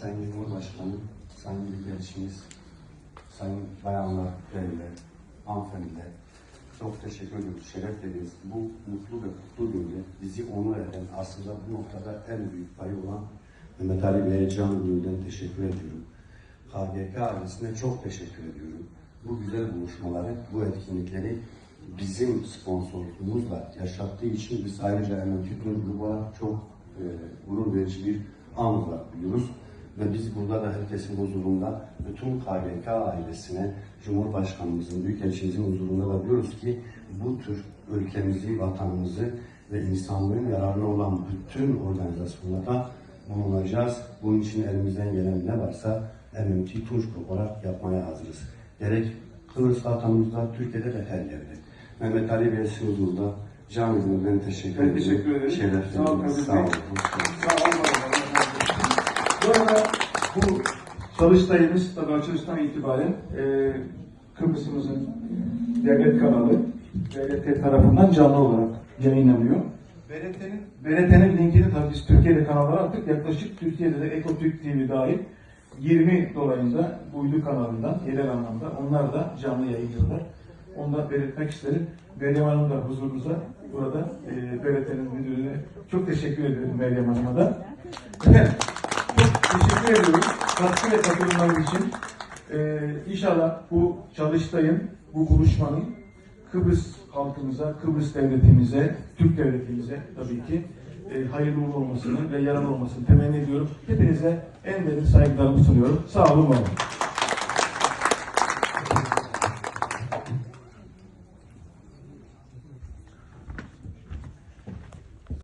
Sayın Cumhurbaşkanım, Sayın Büyükelçimiz, Sayın Bayanlar Beyler, Hanımefendiler, çok teşekkür ediyorum. Şeref veririz. Bu mutlu ve kutlu günde bizi onur eden aslında bu noktada en büyük payı olan Mehmet Ali Bey'e can gönülden teşekkür ediyorum. KGK ailesine çok teşekkür ediyorum. Bu güzel buluşmaları, bu etkinlikleri bizim sponsorluğumuzla yaşattığı için biz ayrıca Emel Tütün Grubu'na çok e, gurur verici bir an olarak biliyoruz. Ve biz burada da herkesin huzurunda bütün KGK ailesine, Cumhurbaşkanımızın, Büyükelçimizin huzurunda da diyoruz ki bu tür ülkemizi, vatanımızı ve insanlığın yararına olan bütün organizasyonlarda bulunacağız. Bunun için elimizden gelen ne varsa MMT Tunç Grup olarak yapmaya hazırız. Gerek Kıbrıs vatanımızda, Türkiye'de ve her yerde. Mehmet Ali Bey huzurunda can ben teşekkür Ben ederim. teşekkür ederim. Şeref Sağ olun. Sağ olun. Bu arada bu çalıştayımız tabii açılıştan itibaren e, Kıbrıs'ımızın devlet kanalı BRT tarafından canlı olarak yayınlanıyor. BRT'nin BRT'nin linkini tabii biz Türkiye'de kanallara attık. Yaklaşık Türkiye'de de Ekotürk TV dahil 20 dolayında uydu kanalından yerel anlamda onlar da canlı yayınlıyorlar. Onu da belirtmek isterim. Meryem Hanım da huzurunuza burada e, BRT'nin müdürüne çok teşekkür ediyorum Meryem Hanım'a da. Teşekkür ediyorum katkı ve katılımlar için. E, inşallah bu çalıştayın, bu buluşmanın Kıbrıs halkımıza, Kıbrıs devletimize, Türk devletimize tabii ki e, hayırlı uğurlu olmasını ve yararlı olmasını temenni ediyorum. Hepinize en derin saygılarımı sunuyorum. Sağ olun, var olun.